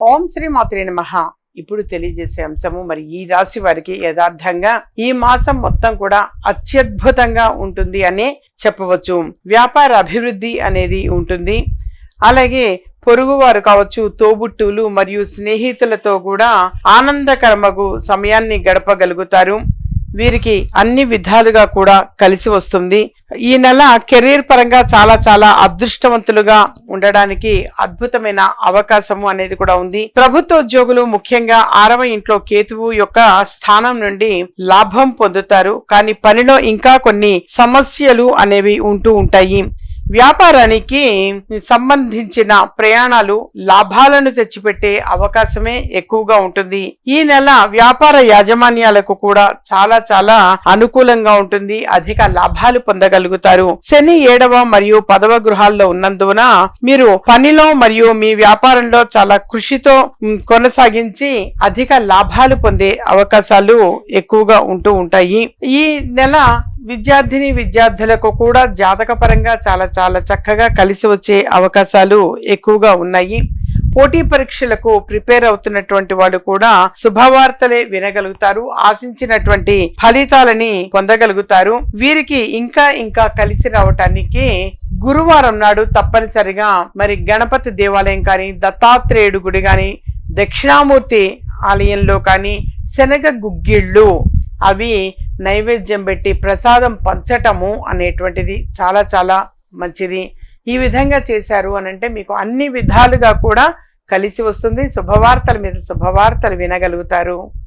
ఓం శ్రీ మాత్రే నమః. ఇప్పుడు తెలియజేసే అంశము మరి ఈ రాశి వారికి యథార్థంగా ఈ మాసం మొత్తం కూడా అత్యద్భుతంగా ఉంటుంది అనే చెప్పవచ్చు. వ్యాపార అభివృద్ధి అనేది ఉంటుంది. అలాగే పొరుగువారు కావచ్చు తోబుట్టువులు మరియు స్నేహితులతో కూడా ఆనందకరమగు సమయాన్ని గడపగలుగుతారు. వీరికి అన్ని విధాలుగా కూడా కలిసి వస్తుంది. ఈ నెల కెరీర్ పరంగా చాలా చాలా అదృష్టవంతులుగా ఉండడానికి అద్భుతమైన అవకాశము అనేది కూడా ఉంది. ప్రభుత్వ ఉద్యోగులు ముఖ్యంగా ఆరవ ఇంట్లో కేతువు యొక్క స్థానం నుండి లాభం పొందుతారు. కానీ పనిలో ఇంకా కొన్ని సమస్యలు అనేవి ఉంటూ ఉంటాయి. వ్యాపారానికి సంబంధించిన ప్రయాణాలు లాభాలను తెచ్చిపెట్టే అవకాశమే ఎక్కువగా ఉంటుంది. ఈ నెల వ్యాపార యాజమాన్యాలకు కూడా చాలా చాలా అనుకూలంగా ఉంటుంది. అధిక లాభాలు పొందగలుగుతారు. శని ఏడవ మరియు పదవ గృహాల్లో ఉన్నందున మీరు పనిలో మరియు మీ వ్యాపారంలో చాలా కృషితో కొనసాగించి అధిక లాభాలు పొందే అవకాశాలు ఎక్కువగా ఉంటూ ఉంటాయి. ఈ నెల విద్యార్థిని విద్యార్థులకు కూడా జాతకపరంగా చాలా చాలా చక్కగా కలిసి వచ్చే అవకాశాలు ఎక్కువగా ఉన్నాయి. పోటీ పరీక్షలకు ప్రిపేర్ అవుతున్నటువంటి వాళ్ళు కూడా శుభవార్తలే వినగలుగుతారు ఆశించినటువంటి ఫలితాలని పొందగలుగుతారు. వీరికి ఇంకా ఇంకా కలిసి రావటానికి గురువారం నాడు తప్పనిసరిగా మరి గణపతి దేవాలయం కానీ దత్తాత్రేయుడు గుడి కానీ దక్షిణామూర్తి ఆలయంలో కానీ శనగ గుగ్గిళ్ళు అవి నైవేద్యం పెట్టి ప్రసాదం పంచటము అనేటువంటిది చాలా చాలా మంచిది. ఈ విధంగా చేశారు అని అంటే మీకు అన్ని విధాలుగా కూడా కలిసి వస్తుంది. శుభవార్తల మీద శుభవార్తలు వినగలుగుతారు.